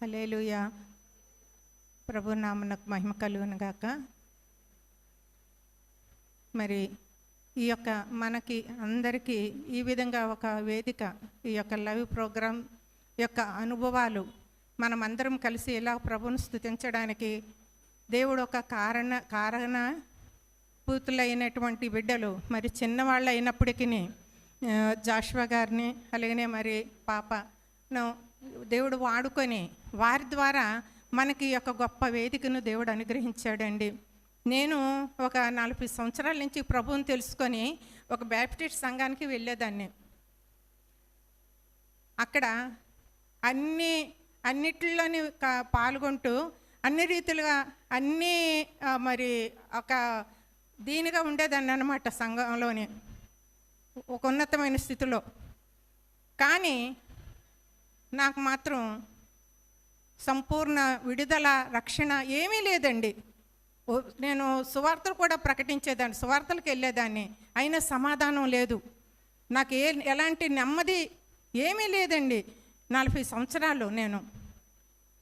అలేలుయ ప్రభు నామనకు మహిమ కలుగును గాక. మరి ఈ యొక్క మనకి అందరికీ ఈ విధంగా ఒక వేదిక ఈ యొక్క లైవ్ ప్రోగ్రాం యొక్క అనుభవాలు మనం అందరం కలిసి ఇలా ప్రభును స్థుతించడానికి దేవుడు ఒక కారణ కారణ పూతులైనటువంటి బిడ్డలు మరి చిన్నవాళ్ళు అయినప్పటికీ జాష్వా గారిని అలాగనే మరి పాపను దేవుడు వాడుకొని వారి ద్వారా మనకి యొక్క గొప్ప వేదికను దేవుడు అనుగ్రహించాడండి. నేను ఒక నలభై సంవత్సరాల నుంచి ప్రభువుని తెలుసుకొని ఒక బ్యాప్టిస్ట్ సంఘానికి వెళ్ళేదాన్ని. అక్కడ అన్ని అన్నిటిలోని పాల్గొంటూ అన్ని రీతిలుగా అన్నీ మరి ఒక దీనిగా ఉండేదాన్ని అనమాట సంఘంలోని. ఒక ఉన్నతమైన స్థితిలో. కానీ నాకు మాత్రం సంపూర్ణ విడుదల రక్షణ ఏమీ లేదండి. నేను సువార్తలు కూడా ప్రకటించేదాన్ని సువార్తలకు వెళ్ళేదాన్ని. అయినా సమాధానం లేదు. నాకు ఏ ఎలాంటి నెమ్మది ఏమీ లేదండి. నలభై సంవత్సరాలు నేను.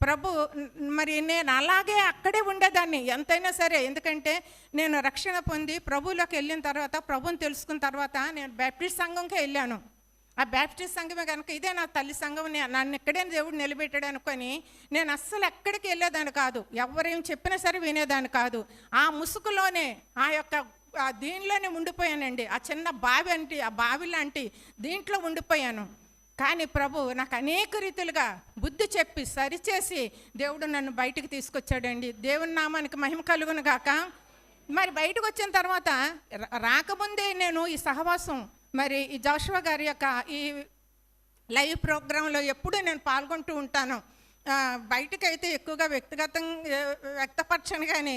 ప్రభు మరి నేను అలాగే అక్కడే ఉండేదాన్ని ఎంతైనా సరే. ఎందుకంటే నేను రక్షణ పొంది ప్రభువులోకి వెళ్ళిన తర్వాత ప్రభుని తెలుసుకున్న తర్వాత నేను బ్యాప్టిస్ట్ సంఘంకే వెళ్ళాను. ఆ బ్యాప్టిస్ట్ సంఘమే కనుక ఇదే నా తల్లి సంఘం నన్ను ఇక్కడే దేవుడు నిలబెట్టాడు అనుకొని నేను అస్సలు ఎక్కడికి వెళ్ళేదాన్ని కాదు. ఎవరేం చెప్పినా సరే వినేదాన్ని కాదు. ఆ ముసుగులోనే ఆ యొక్క ఆ దీనిలోనే ఉండిపోయానండి. ఆ చిన్న బావి అంటే ఆ బావి లాంటి దీంట్లో ఉండిపోయాను. కానీ ప్రభు నాకు అనేక రీతిలుగా బుద్ధి చెప్పి సరిచేసి దేవుడు నన్ను బయటికి తీసుకొచ్చాడండి. దేవుని నామానికి మహిమ కలుగును గాక. మరి బయటకు వచ్చిన తర్వాత రాకముందే నేను ఈ సహవాసం మరి ఈ జాషువా గారి యొక్క ఈ లైవ్ ప్రోగ్రాంలో ఎప్పుడూ నేను పాల్గొంటూ ఉంటాను బయటకైతే ఎక్కువగా వ్యక్తిగతం వ్యక్తపరచను కానీ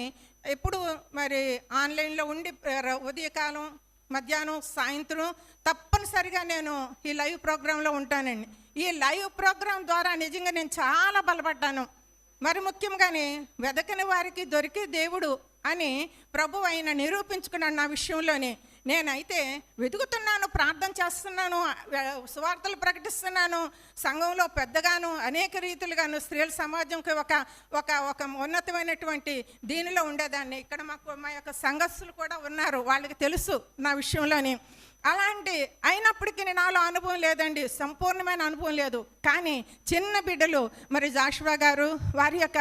ఎప్పుడు మరి ఆన్లైన్లో ఉండి ఉదయకాలం మధ్యాహ్నం సాయంత్రం తప్పనిసరిగా నేను ఈ లైవ్ ప్రోగ్రాంలో ఉంటానండి. ఈ లైవ్ ప్రోగ్రాం ద్వారా నిజంగా నేను చాలా బలపడ్డాను. మరి ముఖ్యంగానే వెదకని వారికి దొరికే దేవుడు అని ప్రభు ఆయన నిరూపించుకున్నాడు నా విషయంలోనే. నేనైతే వెతుకుతున్నాను ప్రార్థన చేస్తున్నాను సువార్తలు ప్రకటిస్తున్నాను సంఘంలో పెద్దగాను అనేక రీతులుగాను స్త్రీల సమాజంకి ఒక ఒక ఒక ఉన్నతమైనటువంటి దీనిలో ఉండేదాన్ని. ఇక్కడ మాకు మా యొక్క సంఘస్థులు కూడా ఉన్నారు వాళ్ళకి తెలుసు నా విషయంలోని. అలాంటి అయినప్పటికీ నాలో అనుభవం లేదండి సంపూర్ణమైన అనుభవం లేదు. కానీ చిన్న బిడ్డలు మరి జాషువా గారు వారి యొక్క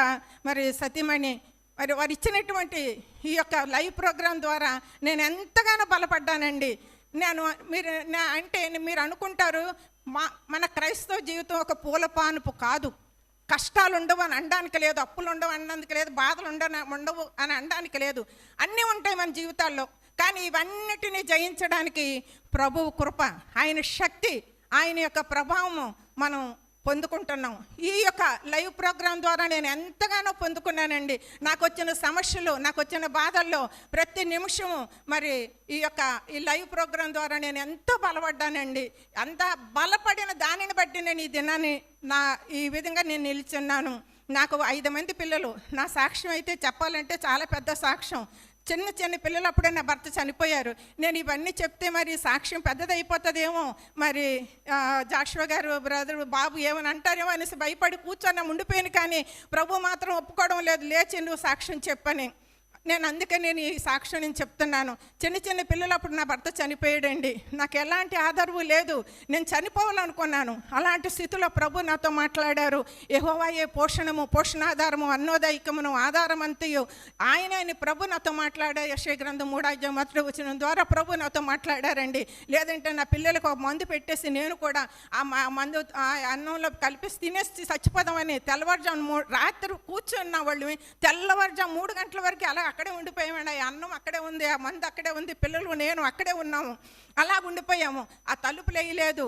మరి సతీమణి మరి వారు ఇచ్చినటువంటి ఈ యొక్క లైవ్ ప్రోగ్రాం ద్వారా నేను ఎంతగానో బలపడ్డానండి. నేను మీరు నా- అంటే మీరు అనుకుంటారు మా మన క్రైస్తవ జీవితం ఒక పూల పానుపు కాదు. కష్టాలు ఉండవు అని అనడానికి లేదు అప్పులు ఉండవు అనడానికి లేదు బాధలు ఉండవు ఉండవు అని అనడానికి లేదు. అన్నీ ఉంటాయి మన జీవితాల్లో. కానీ ఇవన్నిటిని జయించడానికి ప్రభువు కృప ఆయన శక్తి ఆయన యొక్క ప్రభావము మనం పొందుకుంటున్నాం. ఈ యొక్క లైవ్ ప్రోగ్రాం ద్వారా నేను ఎంతగానో పొందుకున్నానండి. నాకు వచ్చిన సమస్యలు నాకు వచ్చిన బాధల్లో ప్రతి నిమిషము మరి ఈ యొక్క ఈ లైవ్ ప్రోగ్రాం ద్వారా నేను ఎంతో బలపడ్డానండి. అంత బలపడిన దానిని బట్టి నేను ఈ దినాన్ని నా ఈ విధంగా నేను నిలిచున్నాను. నాకు ఐదు మంది పిల్లలు. నా సాక్ష్యం అయితే చెప్పాలంటే చాలా పెద్ద సాక్ష్యం. చిన్న చిన్న పిల్లలు అప్పుడే నా భర్త చనిపోయారు. నేను ఇవన్నీ చెప్తే మరి సాక్ష్యం పెద్దదైపోతుందేమో. మరి జాక్షువ గారు బ్రదర్ బాబు ఏమని అంటారేమో అనేసి భయపడి కూర్చొని ఉండిపోయాను కానీ ప్రభు మాత్రం ఒప్పుకోవడం లేదు. లేచి నువ్వు సాక్ష్యం చెప్పని. నేను అందుకే నేను ఈ సాక్ష్యం నేను చెప్తున్నాను. చిన్న చిన్న పిల్లలు అప్పుడు నా భర్త చనిపోయాడండి. నాకు ఎలాంటి ఆధారము లేదు. నేను చనిపోవాలనుకున్నాను. అలాంటి స్థితిలో ప్రభు నాతో మాట్లాడారు. ఏ పోషణము పోషణాధారము అన్నోదైకమును ఆధారమంతయు ఆయన అని ప్రభు నాతో మాట్లాడా. యశయ గ్రంథం మూడాజ్యం మొదటి వచ్చిన ద్వారా ప్రభు నాతో మాట్లాడారండి. లేదంటే నా పిల్లలకు ఒక మందు పెట్టేసి నేను కూడా ఆ మందు ఆ అన్నంలో కలిపేసి తినేసి చచ్చిపోదామని తెల్లవారుజాము రాత్రి కూర్చున్న వాళ్ళు తెల్లవారుజాము మూడు గంటల వరకు అలా అక్కడే ఉండిపోయామండి. ఆ అన్నం అక్కడే ఉంది ఆ మందు అక్కడే ఉంది పిల్లలు నేను అక్కడే ఉన్నాము. అలా ఉండిపోయాము. ఆ తలుపులు వేయలేదు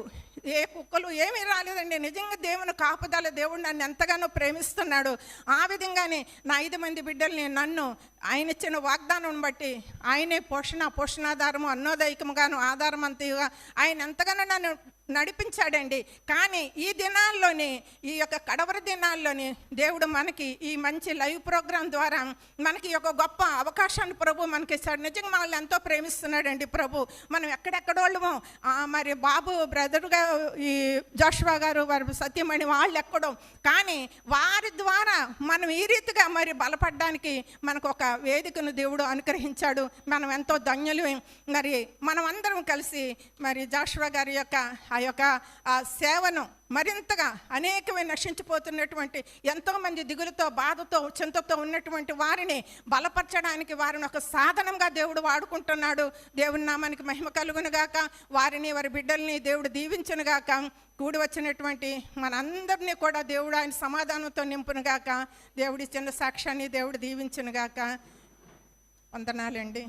ఏ కుక్కలు ఏమీ రాలేదండి. నిజంగా దేవుని కాపుదల దేవుడు నన్ను ఎంతగానో ప్రేమిస్తున్నాడు. ఆ విధంగానే నా ఐదు మంది బిడ్డల్ని నన్ను ఆయన ఇచ్చిన వాగ్దానం బట్టి ఆయనే పోషణ పోషణాధారము అన్నోదైకముగాను ఆధారం అంతగా ఆయన ఎంతగానో నన్ను నడిపించాడండి. కానీ ఈ దినాల్లోని ఈ యొక్క కడవరి దినాల్లోని దేవుడు మనకి ఈ మంచి లైవ్ ప్రోగ్రాం ద్వారా మనకి ఒక గొప్ప అవకాశాన్ని ప్రభు మనకి ఇస్తాడు. నిజంగా మనల్ని ఎంతో ప్రేమిస్తున్నాడండి ప్రభు. మనం ఎక్కడెక్కడోళ్ళము మరి బాబు బ్రదర్గా ఈ జోష్వా గారు వారి సత్యమణి వాళ్ళు ఎక్కడో. కానీ వారి ద్వారా మనం ఈ రీతిగా మరి బలపడడానికి మనకు ఒక వేదికను దేవుడు అనుగ్రహించాడు. మనం ఎంతో ధన్యులు. మరి మనం అందరం కలిసి మరి జాషువా గారి యొక్క ఆ యొక్క ఆ సేవను మరింతగా అనేకమైన నశించిపోతున్నటువంటి ఎంతోమంది దిగులుతో బాధతో చింతతో ఉన్నటువంటి వారిని బలపరచడానికి వారిని ఒక సాధనంగా దేవుడు వాడుకుంటున్నాడు. దేవుని నామానికి మహిమ కలుగునుగాక వారిని వారి బిడ్డల్ని దేవుడు దీవించును గాక. కూడి వచ్చినటువంటి మనందరినీ కూడా దేవుడు ఆయన సమాధానంతో నింపునుగాక దేవుడి చిన్న సాక్ష్యాన్ని దేవుడు దీవించునుగాక వందనాలండి.